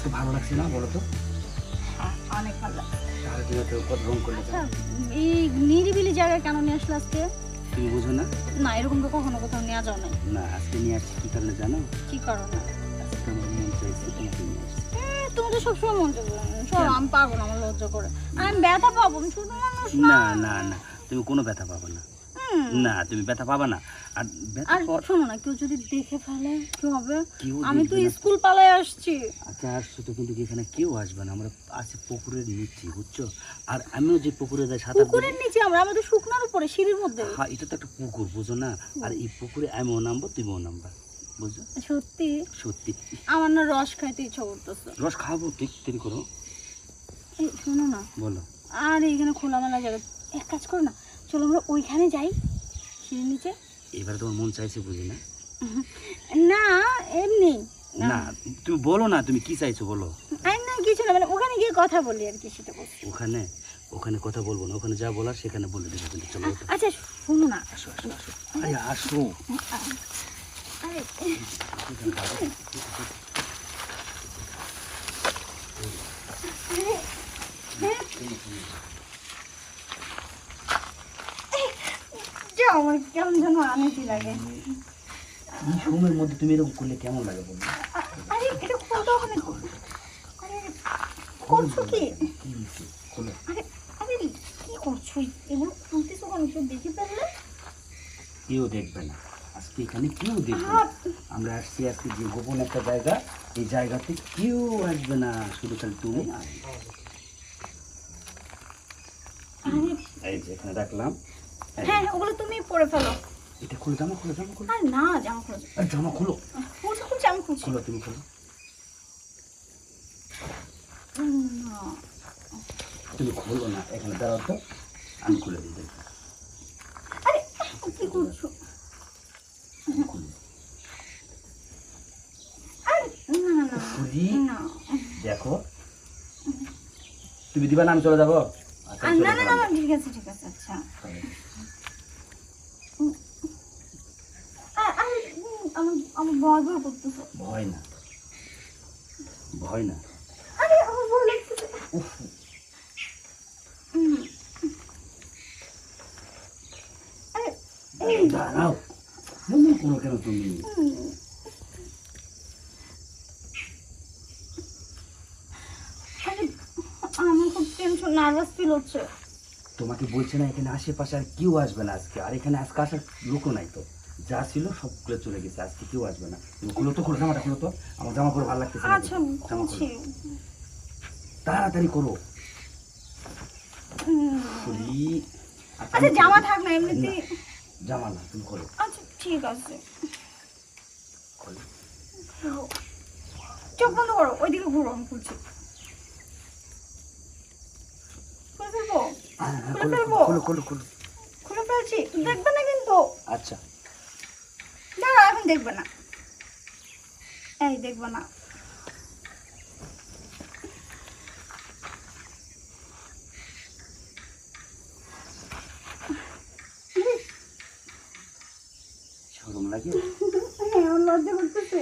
আজকে ভালো লাগছে না বলো তো? হ্যাঁ অনেক ভালো লাগছে। তুমি তো কত রং করলে আচ্ছা, এই নিরিবিলি জায়গায় কেন নিয়ে আসলে আজকে? তুমি বুঝো না? না এরকম তো কখনো কোথাও নেওয়া যাও নাই না আজকে নিয়ে আসছি কি কারণে জানো? কি কারণে? আজকে আমার মন চাইছে তোমাকে নিয়ে আসছি। তুমি তো সবসময় মন আমি আমার লজ্জা করে। আমি ব্যথা পাবো আমি ছোট মানুষ না না না তুমি কোনো ব্যথা পাবে না। না তুমি ব্যথা পাবে না। আর ব্যথা আর শোনো না কেউ যদি দেখে ফেলে কি হবে? কেউ আমি তো দেখবে না। স্কুল পালায় আসছি। আচ্ছা আসছো তো কিন্তু এখানে কেউ আসবে না? আমরা আছি পুকুরের নিচ্ছি বুঝছ? আর আমিও যে পুকুরে যাই সাঁতার পুকুরের নিচে আমরা আমাদের শুকনার উপরে সিঁড়ির মধ্যে। হ্যাঁ এটা তো একটা পুকুর বুঝো না? আর এই পুকুরে আমিও নামবো তুমিও নামবা বুঝছ? সত্যি? সত্যি। আমার না রস খাইতে ইচ্ছা করতেছে। রস খাব ঠিক করো। এই শোনো না। বলো। আর এখানে খোলামেলা জায়গা এক কাজ করো না চলো আমরা ওইখানে যাই সিঁড়ির নিচে। এবারে তোমার মন চাইছে বুঝি না? না এমনি। না তুমি বলো না তুমি কি চাইছো বলো। না কিছু না মানে ওখানে গিয়ে কথা বলি আর কি সেটা বলছি। ওখানে? ওখানে কথা বলব না ওখানে যা বলার সেখানে বলে দেবো কিন্তু চলো। আচ্ছা শোনো না। আসো আসো আসো। আরে আসো। আরে যাও আমার কেমন যেন লাগে। এই সময়ের মধ্যে তুমি এরকম করলে কেমন লাগে বলো? আরে এটা খুলতে হবে না। আরে করছ কি? খোলো আরে আরে কি করছ? এগুলো খুলতেছো কেন? কেউ দেখে ফেললে? কেউ দেখবে না। আজকে এখানে কেউ দেখবে না। আমরা আসছি আজকে যে গোপন একটা জায়গা। এই জায়গাতে কেউ আসবে না। শুধু খালি তুমি এই যে এখানে রাখলাম। হ্যাঁ ওগুলো তুমি পরে ফেলো। এটা খুলে জামা খুলে জামা খুলে আর না জামা খুলো আরে জামা খুলো। খুলছি খুলছি আমি খুলছি। খুলো তুমি খুলো। তুমি খোলো না এখানে দাঁড়াও তো আমি খুলে দিই দেখো। আরে কি করছ? দেখো। তুমি দিবা না আমি চলে যাব? না না না ঠিক আছে ঠিক আছে আচ্ছা। আ- আরে উম, আমার আমার ভয় ভয় করতেছে। ভয় না। ভয় না। আরে আমার ভয় লাগতেছে। উফ। উম। আরে দাঁড়াও। মনে করো কেন তুমি উম। আরে আমার খুব টেনশন নার্ভাস ফিল হচ্ছে। তোমাকে বলছে না এখানে আশেপাশে আর কেউ আসবে না আজকে। আর এখানে আজকে আসার লোকও নাই তো। যা ছিল সবগুলো চলে গেছে আজকে কেউ আসবে না। খুলো তো খুলো জামাটা খুলো তো। আমার জামা করে ভালো লাগতেছে আচ্ছা জামা খুলো। তাড়াতাড়ি করো। খুলি। আচ্ছা জামা থাক না এমনিতে জামা না তুমি খোলো আচ্ছা ঠিক আছে। খোলো চোখ বন্ধ করো ওইদিকে ঘুরো আমি খুলছি খুলে ফেলব হ্যাঁ হ্যাঁ খুলে ফেলব? খোলো খোলো খোলো খুলে ফেলছি? দেখবে না কিন্তু। আচ্ছা। দাঁড়া এখন দেখবে না। এই দেখবে না। শরম লাগে? হ্যাঁ আমার লজ্জা করতেছে।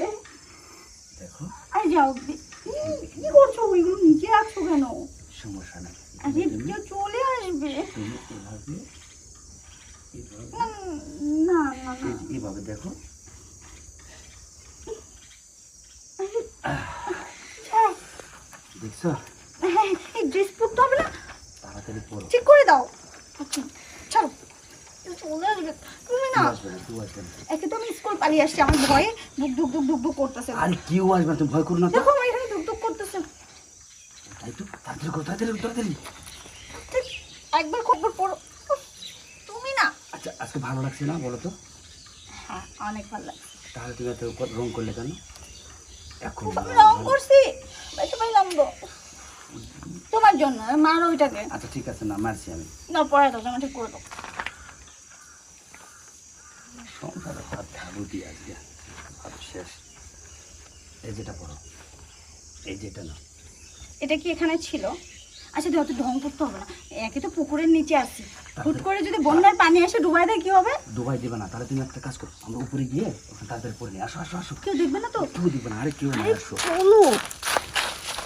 দেখো। আরে যাও দে- উম, কি করছ ওইগুলো নিচে রাখছো কেন সমস্যা নাই আরে তুমি কেউ চলে আসবে তুমি এভাবে এভাবে উম, না না এইভাবে দেখো। দেখছ? এই ড্রেস পরতে হবে না? তাড়াতাড়ি পড়ো ঠিক করে দাও। আচ্ছা ছাড়ো। কেউ আসবে। তুমি না কেউ আসবে না কেউ আসবে না। একে তো আমি স্কুল পালিয়ে আসছি আমার ভয়ে ধুক ধুক ধুক ধুক ধুক করতেছে। আরে কেউ আসবে তুমি ভয় করো না দেখো আমার এখানে ধুক ধুক করতেছে। তাই তো তাড়াতাড়ি করো তাড়াতাড়ি তাড়াতাড়ি। ঠিক একবার খবর পড়ো। তুমি না। আচ্ছা আজকে ভালো লাগছে না বলো তো? হ্যাঁ অনেক ভালো লাগে তাহলে তুমি এত রং করলে কেন? এখন রং করছি। বেশি পাইলাম তোমার জন্য মারো ওইটাকে। আচ্ছা ঠিক আছে না মারছি আমি। না পরে দাও জামা ঠিক করে দাও। সংসারে দিয়ে আজকে। ভাত শেষ। এই যেটা পড়ো এই যেটা না। এটা কি এখানে ছিল? আচ্ছা তুই অত ঢং করতে হবে না। একে তো পুকুরের নিচে আসি হুট করে যদি বন্যার পানি এসে ডুবাই দেয় কি হবে? ডুবাই দেবে না তাহলে তুমি একটা কাজ করো। আমরা উপরে গিয়ে ওখানে তাড়াতাড়ি পরে নিয়ে আসো আসো আসো। কেউ দেখবে না তো? কেউ দেখবে না। আরে কেউ আসো। চলো।